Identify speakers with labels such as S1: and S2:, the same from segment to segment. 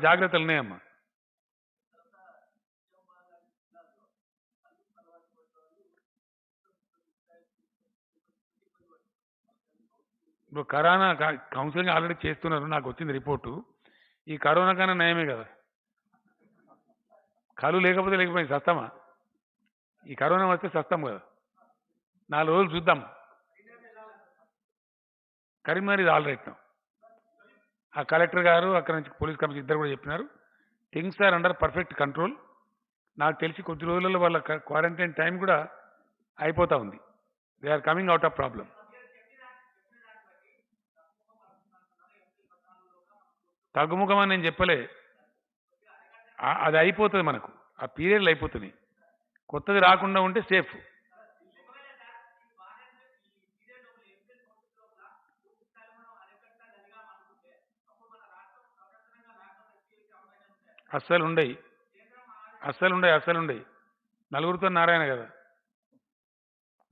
S1: జాగ్రత్తలు ఉన్నాయమ్మా. ఇప్పుడు కరోనా కౌన్సిలింగ్ ఆల్రెడీ చేస్తున్నారు నాకు వచ్చింది రిపోర్టు. ఈ కరోనా కన్నా నయమే కదా. కళ్ళు లేకపోతే లేకపోయింది సస్తామా? ఈ కరోనా వస్తే సస్తాం కదా. నాలుగు రోజులు చూద్దాం. కరీంనగర్ ఇది ఆల్రెడీ ఆ కలెక్టర్ గారు అక్కడ నుంచి పోలీస్ కమిషనర్ ఇద్దరు కూడా చెప్పినారు. Things are under perfect control. నాకు తెలిసి కొద్ది రోజులలో వాళ్ళ క్వారంటైన్ టైం కూడా అయిపోతూ ఉంది. They are coming out of problem. తగ్గుముఖం అని నేను చెప్పలే. అది అయిపోతుంది మనకు. ఆ పీరియడ్లు అయిపోతున్నాయి. కొత్తది రాకుండా ఉంటే సేఫ్. అస్సలు ఉండయి అస్సలు ఉండయి అస్సలు ఉండయి నలుగురితో నారాయణ కదా.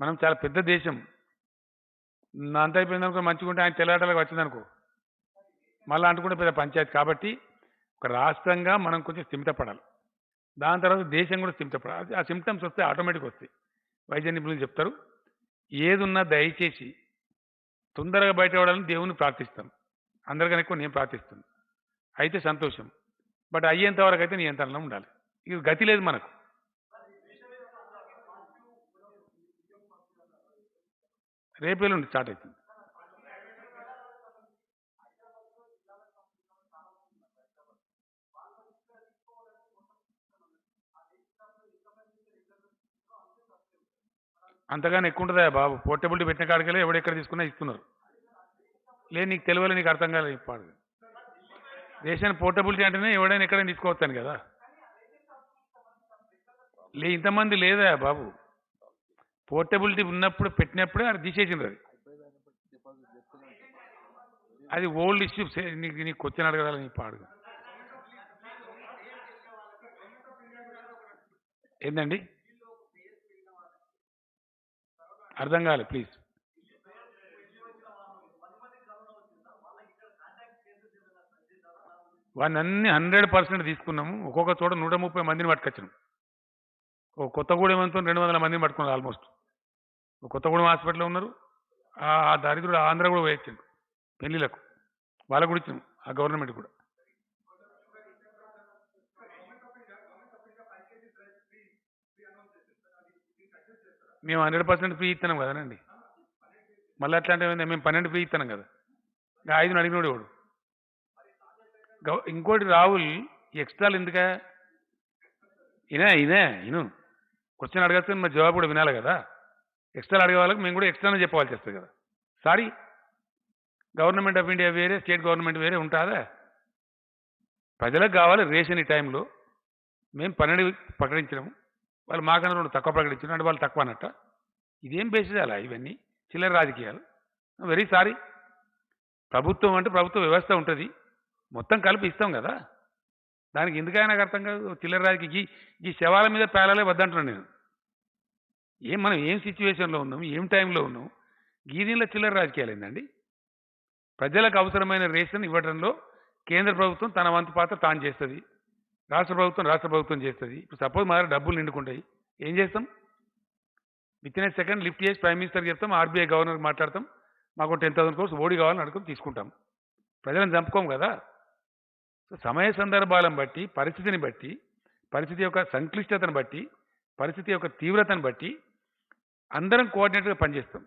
S1: మనం చాలా పెద్ద దేశం. నా అంత అయిపోయింది అనుకో మంచిగుంటే ఆయన తెల్లాటలకు వచ్చిందనుకో. మళ్ళీ అంటుకుంటే పెద్ద పంచాయతీ కాబట్టి ఒక రాష్ట్రంగా మనం కొంచెం స్థిమితపడాలి. దాని తర్వాత దేశం కూడా స్థిమితపడాలి. ఆ సిమ్టమ్స్ వస్తే ఆటోమేటిక్ వస్తాయి. వైద్య నిపుణులు చెప్తారు. ఏదున్నా దయచేసి తొందరగా బయటపడాలని దేవుని ప్రార్థిస్తాం. అందరికన్నా ఎక్కువ నేను ప్రార్థిస్తాను. అయితే సంతోషం. బట్ అయ్యేంత వరకు అయితే నియంత్రణలో ఉండాలి. ఇది గతి లేదు మనకు. రేపేళ్ళుండి స్టార్ట్ అవుతుంది. అంతగానే ఎక్కువ ఉంటుందా బాబు? పోర్టబిలిటీ పెట్టిన కాడికెళ్ళి ఎవడెక్కడ తీసుకున్నా ఇస్తున్నారు. లేదు నీకు తెలియలే నీకు అర్థం కాలేదు పాడు. రేషన్ పోర్టబిలిటీ అంటేనే ఎవడైనా ఎక్కడైనా తీసుకోవచ్చాను కదా. లే ఇంతమంది లేదా బాబు? పోర్టబిలిటీ ఉన్నప్పుడు పెట్టినప్పుడే అది తీసేసింది అది. అది ఓల్డ్ ఇష్యూ. నీకు నీకు క్వశ్చన్ అడగదాలి నీ పాడు. ఏందండి? అర్థం కాలే ప్లీజ్. వాడిని అన్ని హండ్రెడ్ పర్సెంట్ తీసుకున్నాము. ఒక్కొక్క చోట నూట ముప్పై మందిని పట్టుకొచ్చినాం. ఓ కొత్తగూడెం అంతా రెండు వందల మందిని పట్టుకున్నారు ఆల్మోస్ట్ కొత్తగూడెం హాస్పిటల్లో ఉన్నారు. ఆ దరిద్రుడు ఆంధ్ర కూడా వేయించాడు పెళ్ళిలకు వాళ్ళకు కూడా ఇచ్చినాం. ఆ గవర్నమెంట్ కూడా. మేము హండ్రెడ్ పర్సెంట్ ఫీ ఇస్తున్నాం కదనండి. మళ్ళీ అట్లాంటివి మేము పన్నెండు ఫీ ఇస్తున్నాం కదా. ఐదుని అడిగినోడు ఎవడు? ఇంకోటి రాహుల్ ఎక్స్ట్రాలు ఎందుకా? ఇనే ఇనే ఇను. క్వశ్చన్ అడగచ్చు మరి జవాబు కూడా వినాలి కదా. ఎక్స్ట్రా అడిగే వాళ్ళకి మేము కూడా ఎక్స్ట్రానే చెప్పవలసి వస్తుంది కదా. సారీ. గవర్నమెంట్ ఆఫ్ ఇండియా వేరే స్టేట్ గవర్నమెంట్ వేరే ఉంటుందా? ప్రజలకు కావాలి రేషన్ ఈ టైంలో. మేము పన్నెండు ప్రకటించినాము. వాళ్ళు మాకన్నా రెండు తక్కువ ప్రకటించారు అంటే వాళ్ళు తక్కువ అన్నట్ట. ఇదేం బేసిస్ అలా ఇవన్నీ? చిల్లర రాజకీయాలు. Very sorry. ప్రభుత్వం అంటే ప్రభుత్వ వ్యవస్థ ఉంటుంది. మొత్తం కలిపి ఇస్తాం కదా. దానికి ఎందుకైనా అర్థం కాదు? చిల్లర రాజకీయ ఈ ఈ శవాల మీద పేలాలే వద్దంటున్నాను నేను. ఏం మనం ఏం సిచ్యువేషన్లో ఉన్నాం? ఏం టైంలో ఉన్నాం? గీదీలో చిల్లర రాజకీయాలు ఏందండి ప్రజలకు అవసరమైన రేషన్ ఇవ్వడంలో కేంద్ర ప్రభుత్వం తన వంతు పాత్ర తాను చేస్తుంది. రాష్ట్ర ప్రభుత్వం రాష్ట్ర ప్రభుత్వం చేస్తుంది. ఇప్పుడు సపోజ్ మా డబ్బులు నిండుకుంటాయి. ఏం చేస్తాం? విత్ ఇన్ సెకండ్ లిఫ్ట్ చేసి ప్రైమ్ మినిస్టర్ చెప్తాం ఆర్బీఐ గవర్నర్ మాట్లాడతాం మాకు టెన్ థౌసండ్ కోర్స్ ఓడి కావాలని అడుగుతాం తీసుకుంటాం. ప్రజలను చంపుకోం కదా. సో సమయ సందర్భాలను బట్టి పరిస్థితిని బట్టి పరిస్థితి యొక్క సంక్లిష్టతను బట్టి పరిస్థితి యొక్క తీవ్రతను బట్టి అందరం కోఆర్డినేట్గా పనిచేస్తాం.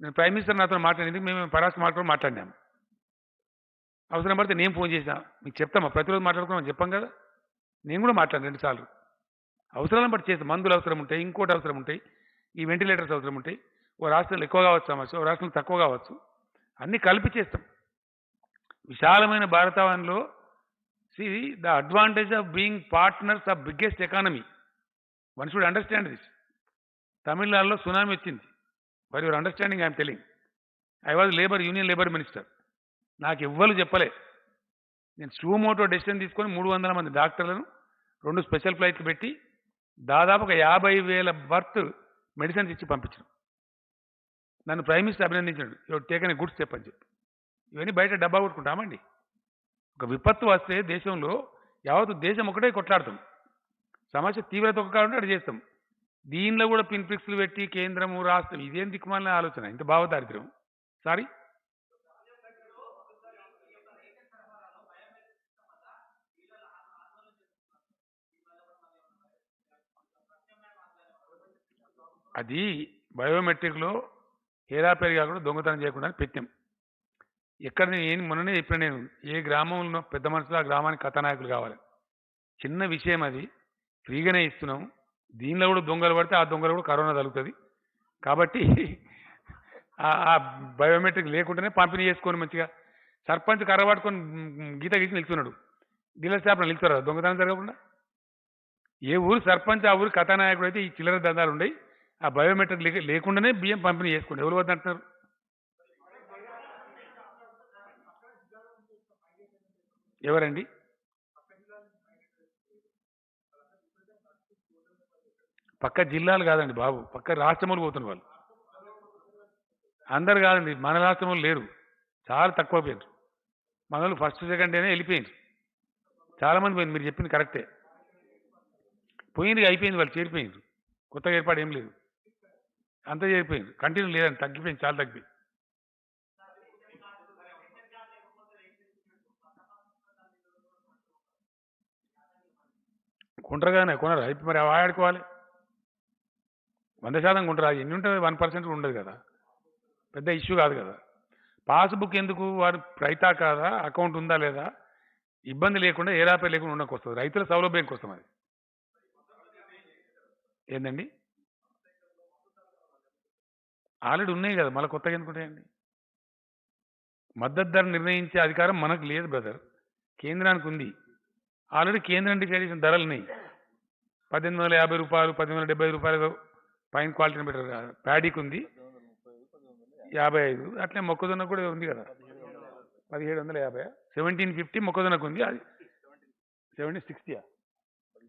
S1: నేను ప్రైమ్ మినిస్టర్ నాతో మాట్లాడేందుకు మేము పరాశ మాట్లాడు మాట్లాడినాము అవసరం పడితే నేను ఫోన్ చేసినా. మీకు చెప్తామా? ప్రతిరోజు మాట్లాడుకున్నాం చెప్పాం కదా. నేను కూడా మాట్లాడాను రెండుసార్లు అవసరాలను బట్టి చేస్తాం. మందులు అవసరం ఉంటాయి ఇంకోటి అవసరం ఉంటాయి ఈ వెంటిలేటర్స్ అవసరం ఉంటాయి. ఓ రాష్ట్రంలో ఎక్కువ కావచ్చు సమస్య. ఓ రాష్ట్రంలో తక్కువ కావచ్చు. అన్నీ కలిపి చేస్తాం. విశాలమైన భారతావనంలో see the advantage of being partners of biggest economy one should understand this తమిళనాడులో సునామీ వచ్చింది. For your understanding I'm telling I was labour union labour minister నాకు ఎవ్వరు చెప్పలే. నేను స్టూమోటో డెసిషన్ తీసుకొని మూడు వందల మంది డాక్టర్లను రెండు స్పెషల్ ఫ్లైట్లు పెట్టి దాదాపు ఒక యాభై వేల బర్త్ మెడిసిన్స్ ఇచ్చి పంపించడం నన్ను ప్రైమ్ మినిస్టర్ అభినందించాడు యువర్ టేకన్ గుడ్ స్టెప్ అని చెప్పి ఇవన్నీ బయట డబ్బా కొట్టుకుంటామండి ఒక విపత్తు వస్తే దేశంలో యావత్ దేశం ఒకటే కొట్లాడతాం సమస్య తీవ్రత ఒక కాడ అటు చేస్తాం. దీనిలో కూడా పిన్ఫిక్స్లు పెట్టి కేంద్రము రాష్ట్రం ఇదేం దిక్కుమాలిన ఆలోచన? ఇంత భావదారిద్ర్యం. సారీ? అది బయోమెట్రిక్లో హేరాపేరి కాకుండా దొంగతనం చేయకుండా పెట్టాం. ఎక్కడ నేను ఏం మొన్ననే చెప్పిన నేను ఏ గ్రామంలో పెద్ద మనుషులు ఆ గ్రామానికి కథానాయకులు కావాలి. చిన్న విషయం అది. ఫ్రీగానే ఇస్తున్నాం. దీనిలో కూడా దొంగలు పడితే ఆ దొంగలు కూడా కరోనా తగులుతుంది కాబట్టి ఆ- బయోమెట్రిక్ లేకుండానే పంపిణీ చేసుకొని మంచిగా సర్పంచ్ కర్ర పట్టుకొని గీత గీసి నిల్చున్నాడు డీలర్ స్టాప్లో నిల్చున్నారు దొంగతనం జరగకుండా? ఏ ఊరు సర్పంచ్ ఆ ఊరు కథానాయకుడు అయితే ఈ చిల్లర దందాలు ఉండయి. ఆ బయోమెట్రిక్ లేకుండానే బియ్యం పంపిణీ చేసుకోండి ఎవరు వద్దంటున్నారు? ఎవరండి? పక్క జిల్లాలు కాదండి బాబు. పక్క రాష్ట్రములు పోతున్న వాళ్ళు. అందరు కాదండి. మన రాష్ట్రములు లేరు. చాలా తక్కువ పోయారు మన వాళ్ళు ఫస్ట్ సెకండ్ అయినా వెళ్ళిపోయింది చాలా మంది పోయింది మీరు చెప్పింది కరెక్టే. పోయింది అయిపోయింది వాళ్ళు చేరిపోయింది కొత్తగా ఏర్పాటు ఏం లేదు. అంతా చేరిపోయింది కంటిన్యూ లేదండి. తగ్గిపోయింది. చాలా తగ్గిపోయింది. కొంటారుగానే కొనరు? అయిపోయి మరి అవి ఆడుకోవాలి. వంద శాతం కొంటారు ఎన్ని ఉంటుంది? వన్ పర్సెంట్ ఉండదు కదా. పెద్ద ఇష్యూ కాదు కదా. పాస్బుక్ ఎందుకు? వాడు రైతా కాదా? అకౌంట్ ఉందా లేదా? ఇబ్బంది లేకుండా ఏ రాపే లేకుండా ఉండకు వస్తుంది రైతుల సౌలభ్యం కోసం అది. ఏందండి? ఆల్రెడీ ఉన్నాయి కదా. మళ్ళీ కొత్తగా ఎందుకుంటాయండి మద్దతు ధర నిర్ణయించే అధికారం మనకు లేదు బ్రదర్. కేంద్రానికి ఉంది. ఆల్రెడీ కేంద్రం డిసైడ్ చేసిన ధరలు పద్దెనిమిది వందల యాభై రూపాయలు పద్దెనిమిది వందల డెబ్బై రూపాయలు పైన క్వాలిటీని బెటర్ ప్యాడీకి ఉంది. యాభై ఐదు. అట్లే మొక్కజొన్న కూడా ఉంది కదా. పదిహేడు వందల యాభై. సెవెంటీన్ ఫిఫ్టీ మొక్కజొన్నకు ఉంది. అది సెవెంటీన్ సిక్స్టీయా?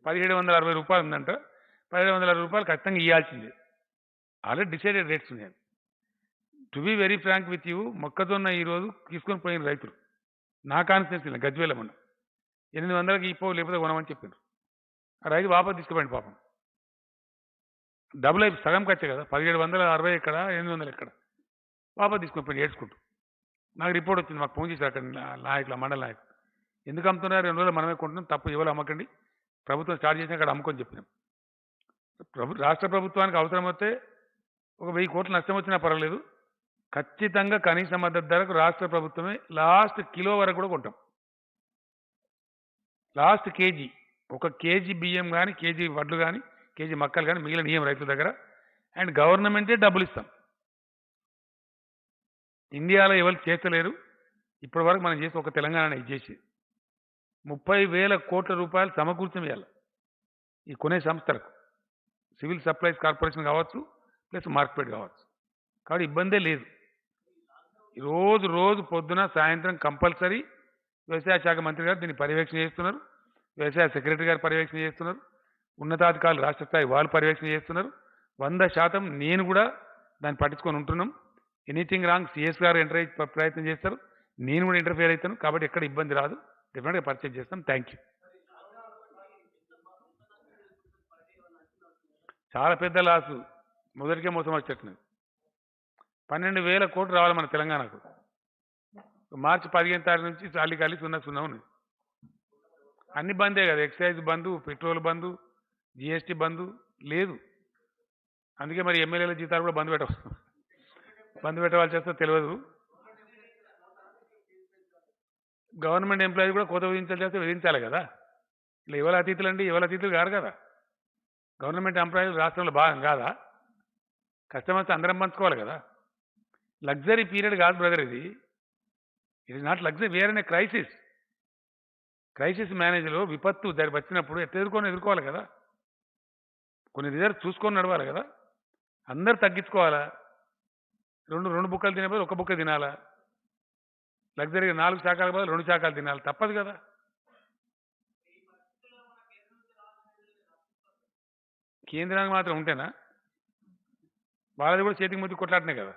S1: పదిహేడు వందల అరవై రూపాయలు ఉందంట. పదిహేడు వందల అరవై రూపాయలు ఖచ్చితంగా ఇవ్వాల్సిందే ఆల్రెడీ డిసైడెడ్ రేట్స్ ఉన్నాయి. To be very frank with you మొక్కజొన్న ఈరోజు తీసుకొని పోయిన రైతులు. నా కాన్ఫిడెన్స్ గజ్వేల మొన్న ఎనిమిది వందలకి ఇప్పో లేకపోతే కొనమని చెప్పారు ఆ రైతు వాపస్ తీసుకుపోయింది పాపం. డబుల్ అయిపోయి సగం ఖర్చే కదా పదిహేడు వందల అరవై ఎక్కడ ఎనిమిది వందలు ఎక్కడ? వాపస్ తీసుకుని ఏడ్చుకుంటూ. నాకు రిపోర్ట్ వచ్చింది మాకు ఫోన్ చేశారు అక్కడ నాయకులు మండల నాయకులు. ఎందుకు అమ్ముతున్నారు? రెండు రోజులు మనమే కొంటున్నాం తప్పు ఎవరు అమ్మకండి. ప్రభుత్వం స్టార్ట్ చేసిన అక్కడ అమ్ముకొని చెప్పినాం. ప్రభు రాష్ట్ర ప్రభుత్వానికి అవసరం ఒక వెయ్యి కోట్ల నష్టం వచ్చినా పర్వాలేదు. ఖచ్చితంగా కనీస మద్దతు ధరకు రాష్ట్ర ప్రభుత్వమే లాస్ట్ కిలో వరకు కూడా కొంటాం. లాస్ట్ కేజీ ఒక కేజీ బియ్యం కానీ కేజీ వడ్లు కానీ కేజీ మక్కలు కానీ మిగిలిన నియం రైతుల దగ్గర. అండ్ గవర్నమెంటే డబ్బులు ఇస్తాం. ఇండియాలో ఎవరు చేస్తలేరు. ఇప్పటి వరకు మనం చేసి ఒక తెలంగాణ ఇది చేసి. ముప్పై వేల కోట్ల రూపాయలు సమకూర్చం వేయాలి ఈ కొనే సంస్థలకు. సివిల్ సప్లైస్ కార్పొరేషన్ కావచ్చు ప్లస్ మార్కెట్ కావచ్చు. కాబట్టి ఇబ్బందే లేదు. రోజు రోజు పొద్దున సాయంత్రం కంపల్సరీ వ్యవసాయ శాఖ మంత్రి గారు దీన్ని పర్యవేక్షణ చేస్తున్నారు. వ్యవసాయ సెక్రటరీ గారు పర్యవేక్షణ చేస్తున్నారు. ఉన్నతాధికారులు రాష్ట్ర స్థాయి వాళ్ళు పర్యవేక్షణ చేస్తున్నారు. వంద శాతం నేను కూడా దాన్ని పట్టించుకొని ఉంటున్నాం. ఎనీథింగ్ రాంగ్ సిఎస్ గారు ఎంటర్ ప్రయత్నం చేస్తారు. నేను కూడా ఇంటర్ఫియర్ అవుతాను. కాబట్టి ఎక్కడ ఇబ్బంది రాదు. డెఫినెట్గా పర్చేజ్ చేస్తాం. Thank you. చాలా పెద్ద లాసు. మొదటికే మోసం వచ్చేట్టున్నది పన్నెండు వేల కోట్లు రావాలి మన తెలంగాణకు. మార్చి పదిహేను తారీఖు నుంచి చాలీ గాలి సున్నా సున్నా ఉన్నది. అన్ని బందే కదా excise bandh petrol bandh GST bandh లేదు. అందుకే మరి ఎమ్మెల్యేల జీతాలు కూడా బంద్ పెట్టవచ్చు బంద్ పెట్టవలసి వస్తే తెలియదు. గవర్నమెంట్ ఎంప్లాయీ కూడా కొత్త విధించాలి చేస్తే విధించాలి కదా. ఇలా ఇవాళ అతిథులు అండి ఇవాళ అతిథులు కాదు కదా. గవర్నమెంట్ ఎంప్లాయీలు రాష్ట్రంలో భాగం కాదా? కస్టమర్స్ అందరం పంచుకోవాలి కదా. లగ్జరీ పీరియడ్ కాదు బ్రదర్ ఇది. It is not luxury where అనే క్రైసిస్ క్రైసిస్ మేనేజ్లో విపత్తు దగ్గర వచ్చినప్పుడు ఎట్లా ఎదుర్కొని ఎదుర్కోవాలి కదా? కొన్ని రిజర్వ్ చూసుకొని నడవాలి కదా? అందరు తగ్గించుకోవాలా? రెండు రెండు బుక్కలు తినే బదులు ఒక బుక్క తినాలా? లగ్జరీగా నాలుగు శాఖల బదులు రెండు శాఖలు తినాలి. తప్పదు కదా? కేంద్రానికి మాత్రం ఉంటేనా? వాళ్ళది కూడా చేతికి ముద్దు కొట్లాడినాయి కదా?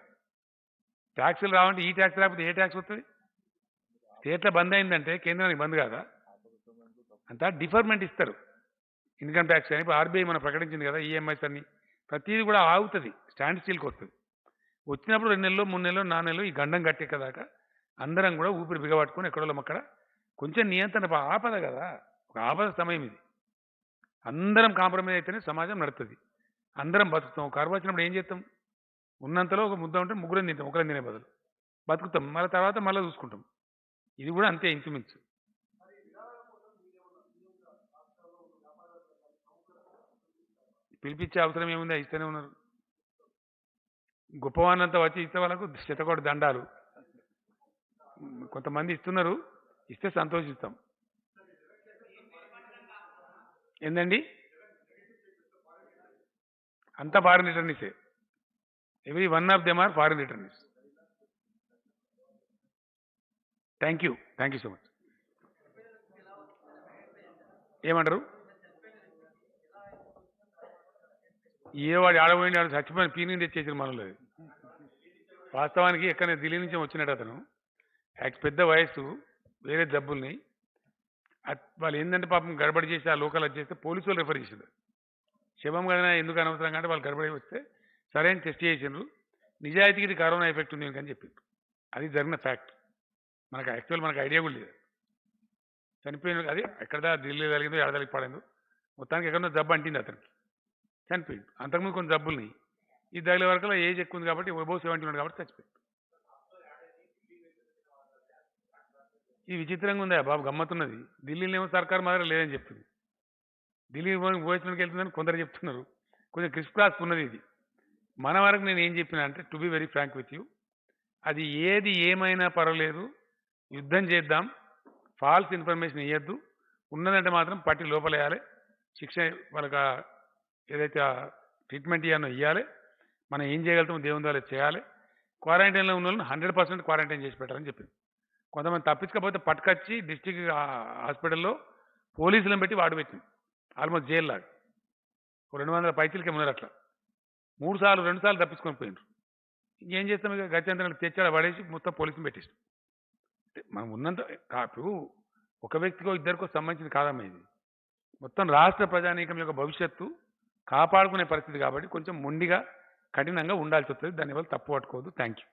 S1: ట్యాక్సులు రావంటే ఈ ట్యాక్స్ రాకపోతే ఏ ట్యాక్స్ వస్తుంది స్టేట్లో బంద్ అయిందంటే కేంద్రానికి బంద్ కాదా? అంతా డిఫర్మెంట్ ఇస్తారు. ఇన్కమ్ ట్యాక్స్ అని ఇప్పుడు ఆర్బీఐ మనం ప్రకటించింది కదా ఈఎంఐస్ అన్ని. ప్రతిదీ కూడా ఆగుతుంది స్టాండ్ స్టీల్కి వస్తుంది వచ్చినప్పుడు రెండు నెలలు మూడు నెలలు నాలుగు నెలలు ఈ గండం కట్టేకదాకా అందరం కూడా ఊపిరి బిగబట్టుకొని ఎక్కడో అక్కడ కొంచెం నియంత్రణ ఆపద కదా ఒక ఆపద సమయం ఇది. అందరం కాంప్రమైజ్ అయితేనే సమాజం నడుస్తుంది అందరం బతుకుతాం. కరువు వచ్చినప్పుడు ఏం చేస్తాం? ఉన్నంతలో ఒక ముద్ద ఉంటే ముగ్గురం తింటాం ఒకరిని తినే బదులు. బతుకుతాం. మళ్ళీ తర్వాత మళ్ళీ చూసుకుంటాం. ఇది కూడా అంతే ఇంచుమించు. పిలిపించే అవసరం ఏముంది? ఇస్తూనే ఉన్నారు. గొప్పవాళ్ళంతా వచ్చి ఇస్తే వాళ్ళకు శతకోటి దండాలు. కొంతమంది ఇస్తున్నారు. ఇస్తే సంతోషిస్తాం. ఏందండి? అంతా foreign రిటర్నీసే. Every one of them are foreign returnees thank you thank you so much. ఏమంటారు? ఏ వాడు ఆడబోయింది ఆడ చచ్చిపోయిన పీని తెచ్చేసారు మనలో వాస్తవానికి ఎక్కడ ఢిల్లీ నుంచి వచ్చినట్టు అతను. పెద్ద వయస్సు వేరే జబ్బుల్ని. వాళ్ళు ఏంటంటే పాపం గడబడి చేసి ఆ లోకల్ వచ్చేస్తే పోలీసు వాళ్ళు రెఫర్ చేసిండ్రు శవం కదా ఎందుకు అనవసరం కంటే వాళ్ళు గడబడి వస్తే సరైన టెస్ట్ చేసిండ్రు. నిజాయితీకి ఇది కరోనా ఎఫెక్ట్ ఉంది అని చెప్పిండ్రు అది జరిగిన ఫ్యాక్ట్ మనకు యాక్చువల్ మనకు ఐడియా కూడా లేదు. చనిపోయిన అది ఎక్కడ ఢిల్లీ జరిగిందో ఎడదలికి పడిందో మొత్తానికి ఎక్కడో జబ్బు అంటింది అతనికి. చనిపోయింది అంతకుముందు కొన్ని ఉన్నాయి ఈ తగిలే వరకు ఏజ్ ఎక్కువ ఉంది కాబట్టి ఒబో సెవెంటీ ఉన్నాడు కాబట్టి చచ్చిపోయింది ఈ విచిత్రంగా ఉంది బాబు గమ్మత్తున్నది. ఢిల్లీలో ఏమో సర్కారు మాత్రం లేదని చెప్తుంది. ఢిల్లీ పోయించడానికి వెళ్తుందని కొందరు చెప్తున్నారు. కొంచెం క్రిస్ క్రాస్ ఉన్నది ఇది. మన వరకు నేను ఏం చెప్పినా అంటే to be very frank with you అది ఏది ఏమైనా పర్వాలేదు. యుద్ధం చేద్దాం. ఫాల్స్ ఇన్ఫర్మేషన్ ఇవ్వద్దు ఉన్నదంటే మాత్రం పట్టి లోపలేయాలి శిక్ష వాళ్ళకి ఏదైతే ట్రీట్మెంట్ ఇవ్వనో ఇవ్వాలి మనం ఏం చేయగలుగుతామో దేవుని ద్వారా చేయాలి. క్వారంటైన్లో ఉన్న వాళ్ళని హండ్రెడ్ పర్సెంట్ క్వారంటైన్ చేసి పెట్టాలని చెప్పింది. కొంతమంది తప్పించకపోతే పట్టుకొచ్చి డిస్టిక్ హాస్పిటల్లో పోలీసులను పెట్టి వాడు పెట్టింది. ఆల్మోస్ట్ జైలు రెండు వందల పైచలకి ఉన్నారు అట్లా. మూడు సార్లు రెండు సార్లు తప్పించుకొని పోయినారు ఇంకేం చేస్తాం ఇక? గత్యంతరం తెచ్చాడు పడేసి మొత్తం పోలీసుని పెట్టేసి మనం ఉన్నంత ఇప్పుడు ఒక వ్యక్తికో ఇద్దరికో సంబంధించింది కాదమ్మా ఇది. మొత్తం రాష్ట్ర ప్రజానీకం యొక్క భవిష్యత్తు కాపాడుకునే పరిస్థితి కాబట్టి కొంచెం మొండిగా కఠినంగా ఉండాల్సి వస్తుంది. దానివల్ల తప్పు పట్టుకోవద్దు. Thank you